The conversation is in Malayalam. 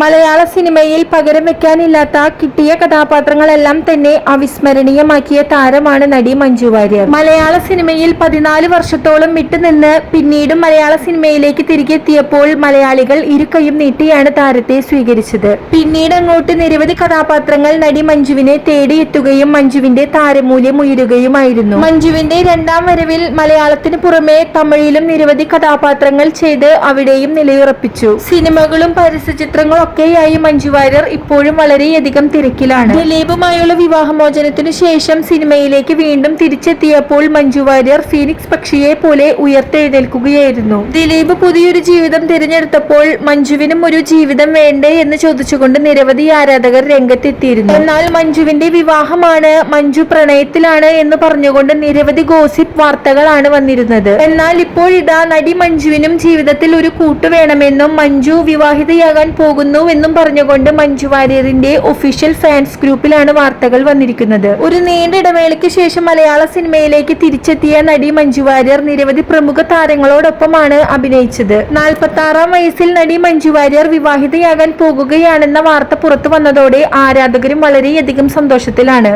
മലയാള സിനിമയിൽ പകരം വെക്കാനില്ലാത്ത കിട്ടിയ കഥാപാത്രങ്ങളെല്ലാം തന്നെ അവിസ്മരണീയമാക്കിയ താരമാണ് നടി മഞ്ജു വാര്യർ. മലയാള സിനിമയിൽ പതിനാല് വർഷത്തോളം വിട്ടുനിന്ന് പിന്നീട് മലയാള സിനിമയിലേക്ക് തിരികെത്തിയപ്പോൾ മലയാളികൾ ഇരുകൈയും നീട്ടിയാണ് താരത്തെ സ്വീകരിച്ചത്. പിന്നീട് അങ്ങോട്ട് നിരവധി കഥാപാത്രങ്ങൾ നടി മഞ്ജുവിനെ തേടിയെത്തുകയും മഞ്ജുവിന്റെ താരമൂല്യം ഉയരുകയുമായിരുന്നു. മഞ്ജുവിന്റെ രണ്ടാം വരവിൽ മലയാളത്തിന് പുറമെ തമിഴിലും നിരവധി കഥാപാത്രങ്ങൾ ചെയ്ത് അവിടെയും നിലയുറപ്പിച്ചു. സിനിമകളും പരസ്യചിത്രങ്ങളും ഒക്കെയായി മഞ്ജു വാര്യർ ഇപ്പോഴും വളരെയധികം തിരക്കിലാണ്. ദിലീപുമായുള്ള വിവാഹമോചനത്തിനു ശേഷം സിനിമയിലേക്ക് വീണ്ടും തിരിച്ചെത്തിയപ്പോൾ മഞ്ജു വാര്യർ ഫീനിക്സ് പക്ഷിയെ പോലെ ഉയർത്തെഴുന്നേൽക്കുകയായിരുന്നു. ദിലീപ് പുതിയൊരു ജീവിതം തിരഞ്ഞെടുത്തപ്പോൾ മഞ്ജുവിനും ഒരു ജീവിതം വേണ്ടേ എന്ന് ചോദിച്ചുകൊണ്ട് നിരവധി ആരാധകർ രംഗത്തെത്തിയിരുന്നു. എന്നാൽ മഞ്ജുവിന്റെ വിവാഹമാണ് മഞ്ജു പ്രണയത്തിലാണ് എന്ന് പറഞ്ഞുകൊണ്ട് നിരവധി ഗോസിപ്പ് വാർത്തകളാണ് വന്നിരുന്നത്. എന്നാൽ ഇപ്പോഴിതാ നടി മഞ്ജുവിനും ജീവിതത്തിൽ ഒരു കൂട്ടു വേണമെന്നും മഞ്ജു വിവാഹിതയാകാൻ പോകുന്നുവെന്നും പറഞ്ഞുകൊണ്ട് മഞ്ജു വാര്യറിന്റെ ഒഫീഷ്യൽ ഫാൻസ് ഗ്രൂപ്പിലാണ് വാർത്തകൾ വന്നിരിക്കുന്നത്. ഒരു നീണ്ട ഇടവേളയ്ക്ക് ശേഷം മലയാള സിനിമയിലേക്ക് തിരിച്ചെത്തിയ നടി മഞ്ജു വാര്യർ നിരവധി പ്രമുഖ താരങ്ങളോടൊപ്പമാണ് അഭിനയിച്ചത്. നാൽപ്പത്തി ആറാം വയസ്സിൽ നടി മഞ്ജു വാര്യർ വിവാഹിതയാകാൻ പോകുകയാണെന്ന വാർത്ത പുറത്തു വന്നതോടെ ആരാധകരും വളരെയധികം സന്തോഷത്തിലാണ്.